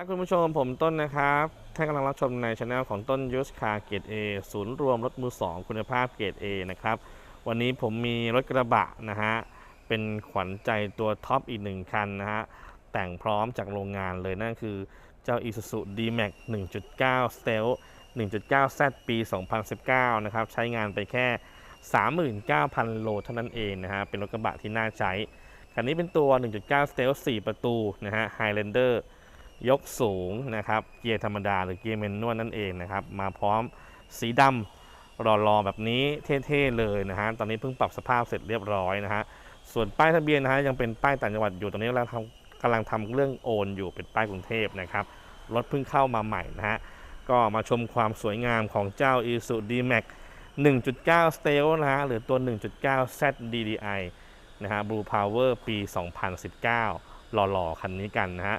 ครับคุณผู้ชมผมต้นนะครับท่านกำลังรับชมในช anel ของต้นยูสคาเกรด A ศูนย์รวมรถมือ 2 คุณภาพเกรด A นะครับ วันนี้ผมมีรถกระบะนะฮะ เป็นขวัญใจตัวท็อปอีกหนึ่งคันนะฮะ แต่งพร้อมจากโรงงานเลยนั่นคือเจ้า Isuzu D-Max 1.9 Stealth 1.9 Z ปี 2019 นะครับ ใช้งานไปแค่ 39,000 โลเท่านั้นเองนะฮะ เป็นรถกระบะที่น่าใช้ คันนี้เป็นตัว 1.9 Stealth 4 ประตูนะฮะ Highlander ยกสูงนะครับ เกียร์ธรรมดาหรือเกียร์แมนนวลนั่นเองนะครับ มาพร้อมสีดำรอๆแบบนี้เท่ๆเลยนะฮะ ตอนนี้เพิ่งปรับสภาพเสร็จเรียบร้อยนะฮะ ส่วนป้ายทะเบียนนะฮะยังเป็นป้ายต่างจังหวัดอยู่ตอนนี้กำลังทำกำลังทำเรื่องโอนอยู่เป็นป้ายกรุงเทพนะครับ รถเพิ่งเข้ามาใหม่นะฮะ ก็มาชมความสวยงามของเจ้า Isuzu D-Max 1.9 stel นะฮะ หรือตัว 1.9 Z DDI นะฮะ Blue Power ปี 2019 หล่อๆ คันนี้กันนะฮะ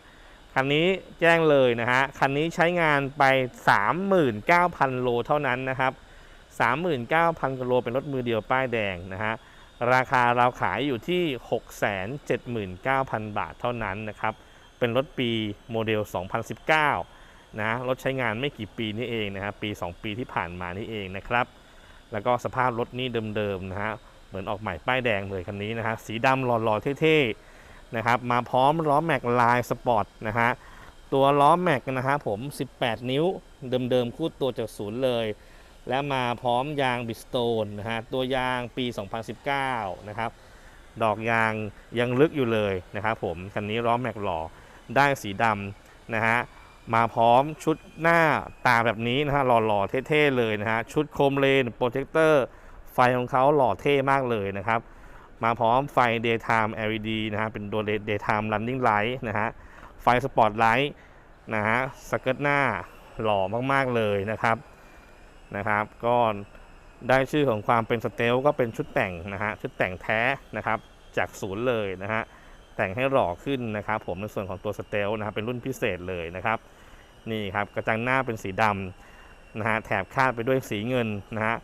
คันนี้แจ้งเลยนะฮะ คันนี้ใช้งานไป 39,000 โลเท่านั้นนะครับ 39,000กิโลเป็นรถมือเดียวป้ายแดงนะฮะ ราคาเราขายอยู่ที่ 679,000 บาทเท่านั้นนะครับ เป็นรถปีโมเดล 2019 นะ รถใช้งานไม่กี่ปีนี่เองนะครับ ปี 2 ปีที่ผ่านมานี่เองนะครับ แล้วก็สภาพรถนี่เดิมๆนะฮะ เหมือนออกใหม่ป้ายแดงเลยคันนี้นะฮะ สีดำหล่อๆเท่ๆ นะครับมาพร้อมล้อแม็กลายสปอร์ตนะฮะตัวล้อแม็กนะฮะผม 18 นิ้วเดิมๆคู่ตัวจากศูนย์เลย และมาพร้อมยางบิสโตนนะฮะตัวยางปี 2019 นะครับดอกยางยังลึกอยู่เลยนะครับผมคันนี้ล้อแม็กหล่อได้สีดำนะฮะมาพร้อมชุดหน้าตาแบบนี้นะฮะหล่อๆเท่ๆเลยนะฮะชุดโคมเลนโปรเจคเตอร์ไฟของเขาหล่อเท่มากเลยนะครับ มาพร้อมไฟ daytime LED นะฮะเป็นตัว daytime running light นะฮะไฟสปอตไลท์นะฮะสเกิร์ตหน้าหล่อมากๆเลยนะครับนะครับ ก็ได้ชื่อของความเป็นสเตลก็เป็นชุดแต่งนะฮะชุดแต่งแท้นะครับ จากศูนย์เลยนะฮะแต่งให้หล่อขึ้นนะครับ ผมในส่วนของตัวสเตลนะครับเป็นรุ่นพิเศษเลยนะครับนี่ครับกระจังหน้าเป็นสีดำนะฮะแถบคาดไปด้วยสีเงินนะฮะ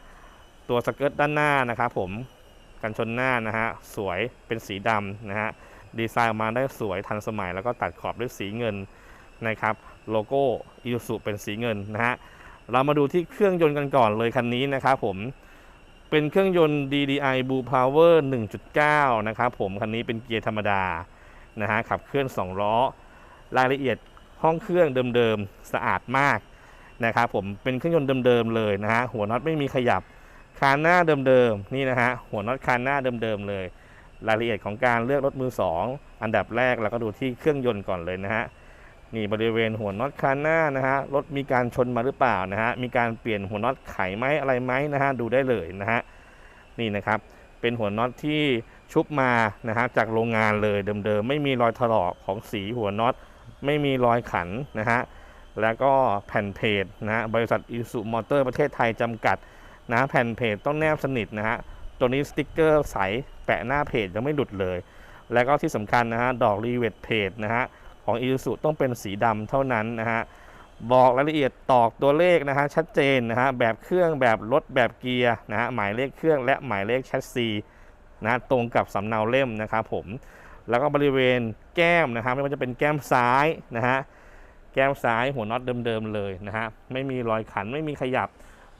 ตัวสเกิร์ตด้านหน้านะครับผม กันชนหน้านะฮะสวยเป็นสีดำนะฮะดีไซน์ออกมาได้สวยทันสมัย แล้วก็ตัดขอบด้วยสีเงินนะครับโลโก้อิ u สุเป็นสีเงินนะฮะเรามาดูที่เครื่องยนต์กันก่อนเลยคันนี้นะครับผมเป็นเครื่องยนต์ DDI Blue Power 1.9 นะครับผมคันนี้เป็นเกียร์ธรรมดานะฮะขับเคลื่อน 2 ล้อ รายละเอียดห้องเครื่องเดิมๆ สะอาดมากนะครับผมเป็นเครื่องยนต์เดิมๆเลยนะฮะหัวน็อตไม่มีขยับ คานหน้าเดิมๆนี่นะฮะหัวน็อตคานหน้าเดิมๆเลย รายละเอียดของการเลือกรถมือ 2 อันดับแรกเราก็ดูที่เครื่องยนต์ก่อนเลยนะฮะนี่บริเวณหัวน็อตคานหน้านะฮะรถมีการชนมาหรือเปล่านะฮะมีการเปลี่ยนหัวน็อตไขไหมอะไรไหมนะฮะดูได้เลยนะฮะนี่นะครับเป็นหัวน็อตที่ชุบมานะฮะจากโรงงานเลยเดิมๆไม่มีรอยถลอกของสีหัวน็อต ไม่มีรอยขันนะฮะแล้วก็แผ่นเพจนะฮะบริษัทอิสุมอเตอร์ประเทศไทยจำกัด นะแผ่นเพจต้องแนบสนิทนะฮะตัวนี้สติ๊กเกอร์ใสแปะหน้าเพจยังไม่หลุดเลย แล้วก็ที่สำคัญนะฮะดอกรีเวทเพจนะฮะของอีสุต้องเป็นสีดำเท่านั้นนะฮะบอกรายละเอียดตอกตัวเลขนะฮะชัดเจนนะฮะแบบเครื่องแบบรถแบบเกียร์นะฮะหมายเลขเครื่องและหมายเลขแชสซีนะตรงกับสำเนาเล่มนะครับผมแล้วก็บริเวณแก้มนะครับไม่ว่าจะเป็นแก้มซ้ายนะฮะแก้มซ้ายหัวน็อตเดิมๆเลยนะฮะไม่มีรอยขันไม่มีขยับ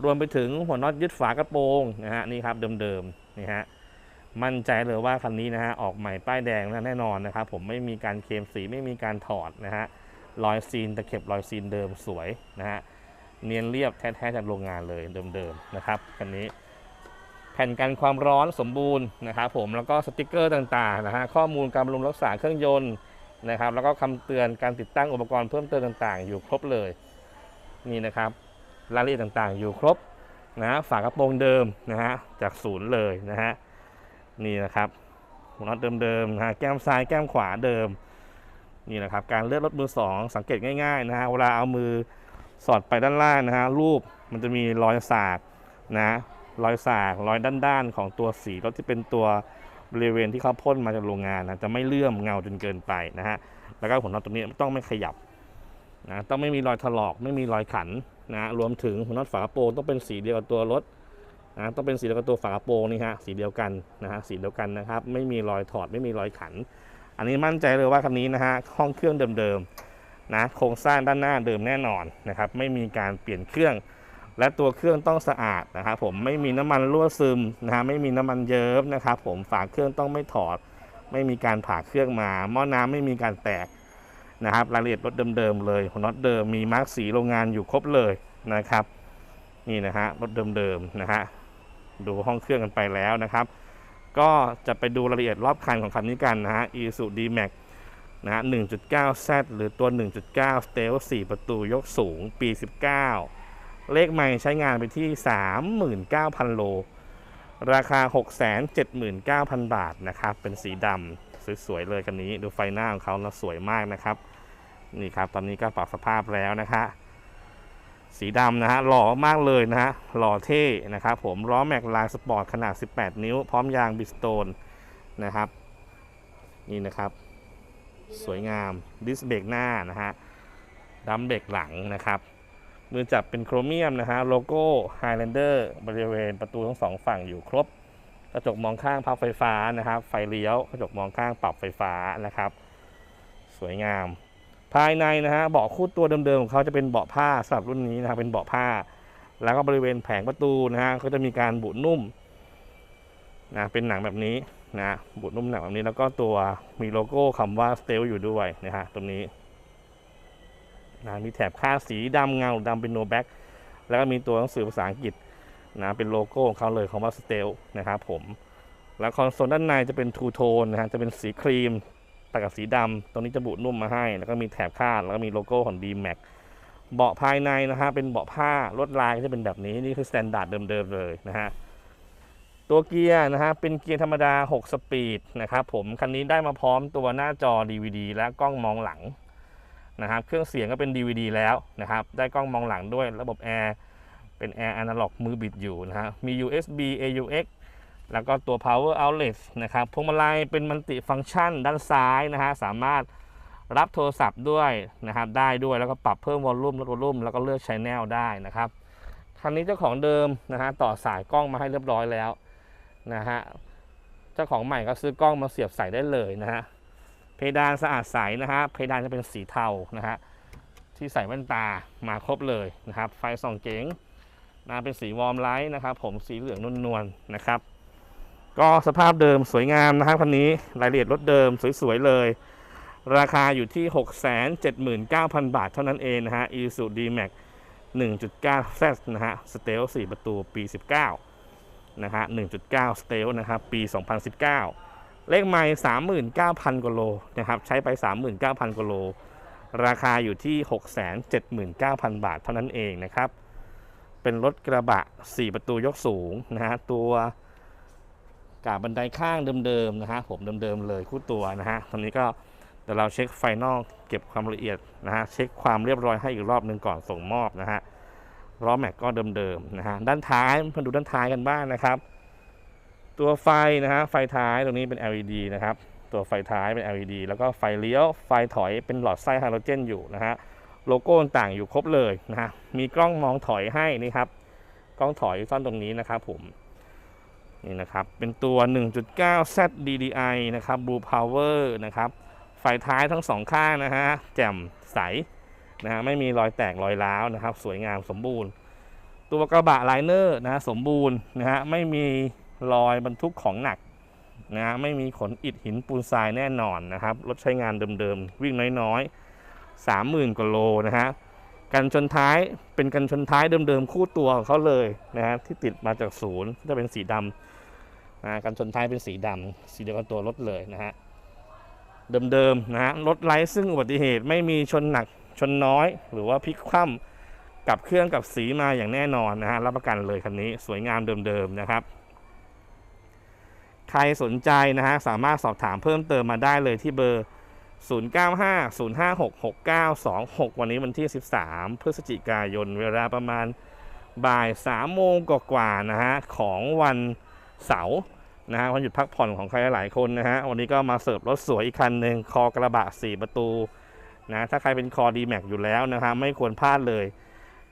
รวมไปถึงหัวน็อตยึดฝากระโปรงนะฮะนี่ครับเดิมๆนี่ฮะมั่นใจเลยว่าคันนี้นะฮะออกใหม่ป้ายแดงแน่นอนนะครับผมไม่มีการเคลมสีไม่มีการถอดนะฮะรอยซีนตะเข็บรอยซีนเดิมสวยนะฮะเนียนเรียบแท้ๆจากโรงงานเลยเดิมๆนะครับคันนี้ แผ่นกันความร้อนสมบูรณ์นะครับผมแล้วก็สติกเกอร์ต่างๆนะฮะข้อมูลการบำรุงรักษาเครื่องยนต์นะครับ แล้วก็คำเตือนการติดตั้งอุปกรณ์เพิ่มเติมต่างๆ อยู่ครบเลยนี่นะครับ รายละเอียดต่างๆ อยู่ครบนะฝากระโปรงเดิมนะฮะจากศูนย์เลยนะฮะนี่นะครับหัวน็อตเดิมๆนะฮะแก้มซ้ายแก้มขวาเดิมนี่นะครับการเลือกรถมือสองสังเกตง่ายๆนะฮะเวลาเอามือสอดไปด้านล่างนะฮะรูปมันจะมีรอยสากนะรอยสากรอยด้านๆของตัวสีรถที่เป็นตัวบริเวณที่เขาพ่นมาจากโรงงานนะจะไม่เลื่อมเงาจนเกินไปนะฮะแล้วก็หัวน็อตตัวนี้ต้องไม่ขยับนะต้องไม่มีรอยถลอกไม่มีรอยขัน นะรวมถึงหัวน็อตฝาโปรงต้องเป็นสีเดียวกับตัวรถนะต้องเป็นสีเดียวกับตัวฝาโปรงนี่ฮะสีเดียวกันนะฮะสีเดียวกันนะครับ ไม่มีรอยถอดไม่มีรอยขัน อันนี้มั่นใจเลยว่าคันนี้นะฮะห้องเครื่องเดิมๆนะโครงสร้างด้านหน้าเดิมแน่นอนนะครับ ไม่มีการเปลี่ยนเครื่อง และตัวเครื่องต้องสะอาดนะครับผมไม่มีน้ำมันรั่วซึมนะฮะไม่มีน้ำมันเยิ้มนะครับผมฝาเครื่องต้องไม่ถอด ไม่มีการผ่าเครื่องมาหม้อน้ำไม่มีการแตก นะครับรายละเอียดรถเดิมๆเลยหัวน็อตเดิมมีมาร์กสีโรงงานอยู่ครบเลยนะครับ นี่นะฮะรถเดิมๆนะฮะดูห้องเครื่องกันไปแล้วนะครับ ก็จะไปดูรายละเอียดรอบคันของคันนี้กันนะฮะ Isuzu D-Max นะฮะ 1.9Z หรือตัว 1.9 Stealth 4 ประตูยกสูงปี 19 เลขใหม่ใช้งานไปที่ 39,000 โล ราคา 679,000 บาทนะครับ เป็นสีดำ สวยๆเลยคันนี้ ดูไฟหน้าของเขานะสวยมากนะครับ นี่ครับตอนนี้ก็ปรับสภาพแล้วนะฮะสีดำนะฮะหล่อมากเลยนะฮะหล่อเท่นะครับผมล้อแม็กลายสปอร์ตขนาด 18 นิ้ว พร้อมยางบิสโตนนะครับ นี่นะครับ สวยงามดิสเบรกหน้านะฮะดัมเบรกหลังนะครับมือจับเป็นโครเมียมนะฮะโลโก้ Highlander บริเวณประตูทั้งสองฝั่งอยู่ครบ กระจกมองข้างพับไฟฟ้านะครับ ไฟเลี้ยวกระจกมองข้างปรับไฟฟ้านะครับ สวยงาม ภายในนะฮะเบาะคู่ตัวเดิมๆของเขาจะเป็นเบาะผ้าสำหรับรุ่นนี้นะครับเป็นเบาะผ้า แล้วก็บริเวณแผงประตูนะฮะก็จะมีการบุนุ่มนะเป็นหนังแบบนี้นะบุนุ่มหนังแบบนี้แล้วก็ตัวมีโลโก้คำว่า s t e l อยู่ด้วยนะฮะตรงนี้นะมีแถบค่าดสีดำเงาดำเป็นโนแบ็กแล้วก็มีตัวหนังสือภาษาอังกฤษ นะเป็นโลโก้ของเขาเลยคำว่า s t e l นะครับผม แล้วคอนโซลด้านในจะเป็นทูโทนนะฮะจะเป็นสีครีมตัดกับสีดำตรงนี้จะบุนุ่มมาให้ แล้วก็มีแถบคาด แล้วก็มีโลโก้ของ D-Max เบาะภายในนะฮะเป็นเบาะผ้าลวดลายก็จะเป็นแบบนี้นี่คือสแตนดาร์ดเดิมๆเลยนะฮะตัวเกียร์นะฮะเป็นเกียร์ธรรมดา 6 สปีดนะครับผมคันนี้ได้มาพร้อมตัวหน้าจอ DVD และกล้องมองหลังนะครับเครื่องเสียงก็เป็น DVD แล้วนะครับได้กล้องมองหลังด้วยระบบแอร์ เป็นแอร์อนาล็อกมือบิดอยู่นะฮะ มี USB AUX แล้วก็ตัว power outlet นะครับพวงมาลัยเป็นมัลติฟังก์ชันด้านซ้ายนะฮะ สามารถรับโทรศัพท์ด้วยนะครับ ได้ด้วยแล้วก็ปรับเพิ่มวอลลุ่มลดวอลลุ่มแล้วก็เลือกชแนลได้นะครับ คันนี้เจ้าของเดิมนะฮะต่อสายกล้องมาให้เรียบร้อยแล้วนะฮะ เจ้าของใหม่ก็ซื้อกล้องมาเสียบใส่ได้เลยนะฮะ เพดานสะอาดใสนะฮะ เพดานจะเป็นสีเทานะฮะ ที่ใส่แว่นตามาครบเลยนะครับ ไฟส่องเก๋ง นะเป็นสีวอร์มไลท์นะครับ ผมสีเหลืองนุ่นนวลนะครับ ก็สภาพเดิมสวยงามนะครับคันนี้รายละเอียดรถเดิมสวยๆเลย ราคาอยู่ที่ 679,000 บาทเท่านั้นเองนะฮะ Isuzu D-Max 1.9 Z นะฮะ Stealth 4ประตูปี 19 นะฮะ 1.9 Stealth นะครับ ปี 2019 เลขไมล์39,000กว่าโลนะครับ ใช้ไป 39,000กว่าโล ราคาอยู่ที่ 679,000 บาทเท่านั้นเองนะครับ เป็นรถกระบะ 4 ประตูยกสูงนะฮะตัวกาบบันไดข้างเดิมๆนะฮะผมเดิมๆเลยคู่ตัวนะฮะตอนนี้ก็เดี๋ยวเราเช็คไฟนอลเก็บความละเอียดนะฮะเช็คความเรียบร้อยให้อีกรอบหนึ่งก่อนส่งมอบนะฮะล้อแม็กก็เดิมๆนะฮะด้านท้ายมาดูด้านท้ายกันบ้างนะครับ ตัวไฟนะฮะไฟท้ายตรงนี้เป็น LED นะครับ ตัวไฟท้ายเป็น LED แล้วก็ไฟเลี้ยวไฟถอยเป็นหลอดไส้ไฮโดรเจนอยู่นะฮะ โลโก้ต่างอยู่ครบเลยนะ มีกล้องมองถอยให้นี่ครับ กล้องถอยซ่อนตรงนี้นะครับผม นี่นะครับ เป็นตัว 1.9 Z DDI นะครับ Blue Power นะครับ ไฟท้ายทั้งสองข้างนะฮะ แจ่มใสนะฮะ ไม่มีรอยแตกรอยร้าวนะครับ สวยงามสมบูรณ์ ตัวกระบะไลเนอร์นะสมบูรณ์นะฮะ ไม่มีรอยบรรทุกของหนักนะฮะไม่มีขนอิฐหินปูนทรายแน่นอนนะครับ รถใช้งานเดิมๆ วิ่งน้อยๆ 30,000กว่าโลนะฮะกันชนท้ายเป็นกันชนท้ายเดิมๆคู่ตัวของเขาเลยนะฮะที่ติดมาจากศูนย์จะเป็นสีดำนะกันชนท้ายเป็นสีดำสีเดียวกับตัวรถเลยนะฮะเดิมๆนะฮะรถไร้ซึ่งอุบัติเหตุไม่มีชนหนักชนน้อย หรือว่าพลิกคว่ำกับเครื่องกับสีมาอย่างแน่นอนนะฮะรับประกันเลยคันนี้สวยงามเดิมๆนะครับ ใครสนใจนะฮะสามารถสอบถามเพิ่มเติมมาได้เลยที่เบอร์ 0950566926 วันนี้วันที่ 13 พฤศจิกายน เวลาประมาณบ่าย3โมงกว่าๆนะฮะของวันเสาร์นะฮะวันหยุดพักผ่อนของใครหลายคนนะฮะวันนี้ก็มาเสิร์ฟรถสวยอีกคันหนึ่งคอกระบะ 4 ประตูนะถ้าใครเป็นคอ d m a x อยู่แล้วนะฮะไม่ควรพลาดเลย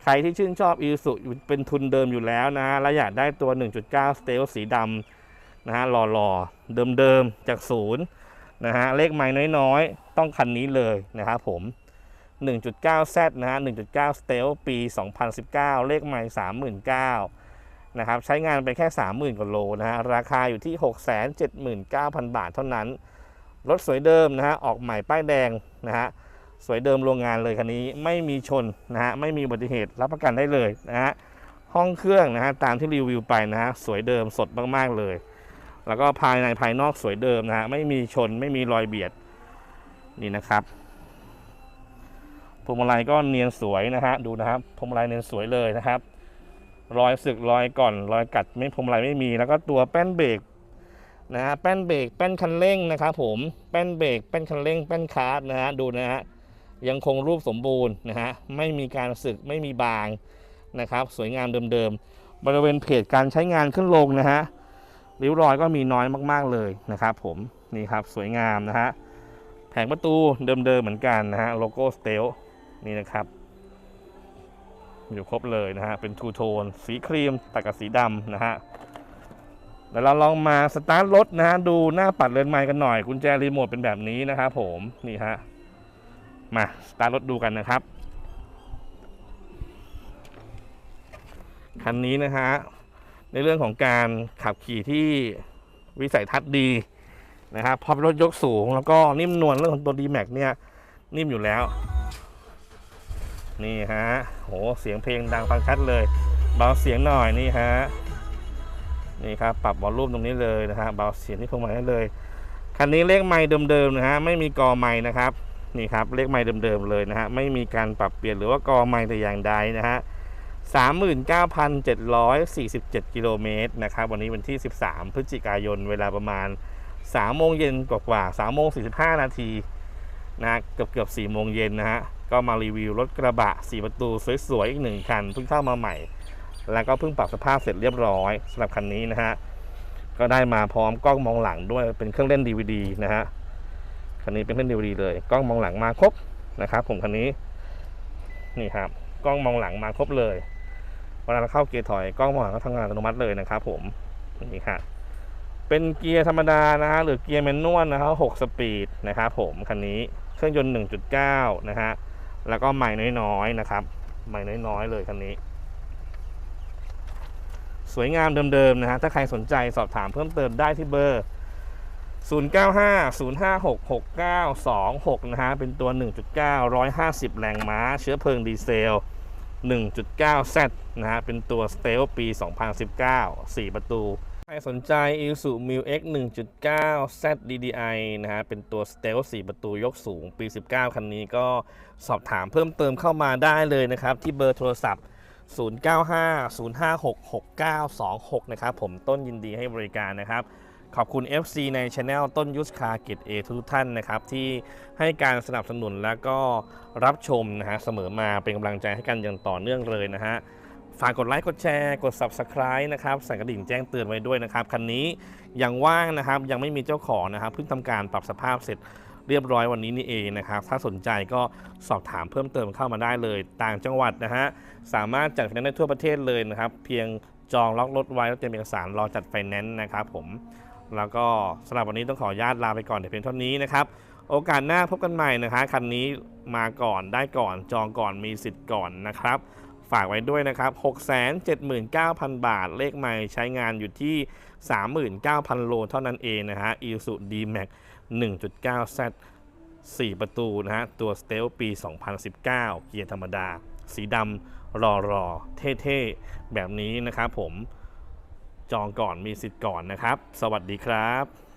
ใครที่ชื่นชอบ i s u เป็นทุนเดิมอยู่แล้วนะฮะและอยากได้ตัว 1.9 Stealth สีดำนะฮะหล่อๆ เดิมๆ จากศูนย์ นะฮะเลขไม้น้อยๆ ต้องคันนี้เลยนะครับผม 1.9Z นะฮะ 1.9 Stealth ปี 2019 เลขใหม่39,000นะครับใช้งานไปแค่ 30,000กว่าโลนะฮะราคาอยู่ที่ 679,000 บาทเท่านั้น รถสวยเดิมนะฮะออกใหม่ป้ายแดงนะฮะสวยเดิมโรงงานเลยคันนี้ไม่มีชนนะฮะไม่มีอุบัติเหตุรับประกันได้เลยนะฮะห้องเครื่องนะฮะตามที่รีวิวไปนะฮะสวยเดิมสดมากๆเลย แล้วก็ภายในภายนอกสวยเดิมนะฮะไม่มีชนไม่มีรอยเบียดนี่นะครับพวงมาลัยก็เนียนสวยนะฮะดูนะครับพวงมาลัยเนียนสวยเลยนะครับ รอยสึกรอยก่อน รอยกัดไม่พวงมาลัยไม่มี แล้วก็ตัวแป้นเบรกนะฮะแป้นเบรกแป้นคันเร่งนะครับผมแป้นเบรกแป้นคันเร่งแป้นคาร์ดนะฮะดูนะฮะยังคงรูปสมบูรณ์นะฮะไม่มีการสึกไม่มีบางนะครับ สวยงามเดิมๆบริเวณเพจการใช้งานขึ้นลงนะฮะ ริ้วรอยก็มีน้อยมากๆเลยนะครับผมนี่ครับสวยงามนะฮะแผงประตูเดิมๆเหมือนกันนะฮะโลโก้สเตลนี่นะครับอยู่ครบเลยนะฮะเป็นทูโทนสีครีมตัดกับสีดำนะฮะเดี๋ยวเราลองมาสตาร์ทรถนะฮะดูหน้าปัดเรือนไม้กันหน่อยกุญแจรีโมทเป็นแบบนี้นะครับผมนี่ฮะมาสตาร์ทรถดูกันนะครับคันนี้นะฮะ ในเรื่องของการขับขี่ที่วิสัยทัศน์ดีนะครับพอเป็นรถยกสูง แล้วก็นิ่มนวลเรื่องของตัว d m a x เนี่ยนิ่มอยู่แล้ว นี่ฮะโหเสียงเพลงดังฟังชัดเลย เบาเสียงหน่อยนี่ฮะนี่ครับปรับวอลลุ่มตรงนี้เลยนะฮะเบาเสียงที่พวงมาลัยได้เลยคันนี้เลขไม้เดิมๆนะฮะไม่มีกอไม้นะครับนี่ครับเลขไม้เดิมๆเลยนะฮะไม่มีการปรับเปลี่ยนหรือว่ากอไม้แต่อย่างใดนะฮะ 39,747 กิโลเมตรนะครับวันนี้วันที่ 13 พฤศจิกายน เวลาประมาณ 3 โมงเย็นกว่าๆ3โมง 45 นาทีนะเกือบเกือบ4โมงเย็นนะฮะ ก็มารีวิวรถกระบะ 4 ประตูสวยๆ อีกหนึ่งคันเพิ่งเข้ามาใหม่ แล้วก็เพิ่งปรับสภาพเสร็จเรียบร้อยสำหรับคันนี้นะฮะ ก็ได้มาพร้อมกล้องมองหลังด้วยเป็นเครื่องเล่น DVD นะฮะคันนี้เป็นเครื่อง DVD เลยกล้องมองหลังมาครบนะครับผมคันนี้นี่ครับกล้องมองหลังมาครบเลย เวลาเราเข้าเกียร์ถอยกล้องมองหลังก็ทำงานอัตโนมัติเลยนะครับผมนี่ครับเป็นเกียร์ธรรมดานะฮะหรือเกียร์แมนนวลนะครับ6สปีดนะครับผมคันนี้เครื่องยนต์ 1.9 นะฮะแล้วก็ใหม่น้อยๆนะครับใหม่น้อยๆเลยคันนี้ สวยงามเดิมๆนะฮะถ้าใครสนใจสอบถามเพิ่มเติมได้ที่เบอร์ 0950566926 นะฮะเป็นตัว 1.9 150 แรงม้า เชื้อเพลิงดีเซล 1.9Z นะฮะ เป็นตัว s t e l ปี 2019 4 ประตู ใครสนใจ Isuzu m i l X 1.9 Z DDI นะฮะ เป็นตัว s t e l 4ประตูยกสูงปี 19 คันนี้ก็สอบถามเพิ่มเติมเข้ามาได้เลยนะครับ ที่เบอร์โทรศัพท์ 0950566926 นะครับ ผมต้นยินดีให้บริการนะครับ ขอบคุณ FC ใน Channel ต้นยุทธคาเกตเอทุกท่านนะครับ ที่ให้การสนับสนุนและก็รับชมนะฮะเสมอมาเป็นกำลังใจให้กันอย่างต่อเนื่องเลยนะฮะฝากกดไลค์กดแชร์กด Subscribe นะครับสั่นกระดิ่งแจ้งเตือนไว้ด้วยนะครับคันนี้ยังว่างนะครับยังไม่มีเจ้าของนะครับเพิ่งทำการปรับสภาพเสร็จเรียบร้อยวันนี้นี่เองนะครับ ถ้าสนใจก็สอบถามเพิ่มเติมเข้ามาได้เลย ต่างจังหวัดนะฮะ สามารถจัดไฟแนนซ์ได้ทั่วประเทศเลยนะครับ เพียงจองล็อกรถไว้แล้วเตรียมเอกสารรอจัดไฟแนนซ์นะครับผม แล้วก็สำหรับวันนี้ต้องขออนุญาตลาไปก่อนแต่เพียงเท่านี้นะครับ โอกาสหน้าพบกันใหม่นะคะคันนี้มาก่อนได้ก่อนจองก่อนมีสิทธิ์ก่อนนะครับ ฝากไว้ด้วยนะครับ 679,000 บาท เลขใหม่ใช้งานอยู่ที่ 39,000 โลเท่านั้นเองนะฮะ Isuzu D-Max 1.9Z 4 ประตูนะฮะ ตัว s t e l ปี 2019 เกียร์ธรรมดา สีดำรอรอเท่ ๆ แบบนี้นะครับผม จองก่อนมีสิทธิ์ก่อนนะครับ สวัสดีครับ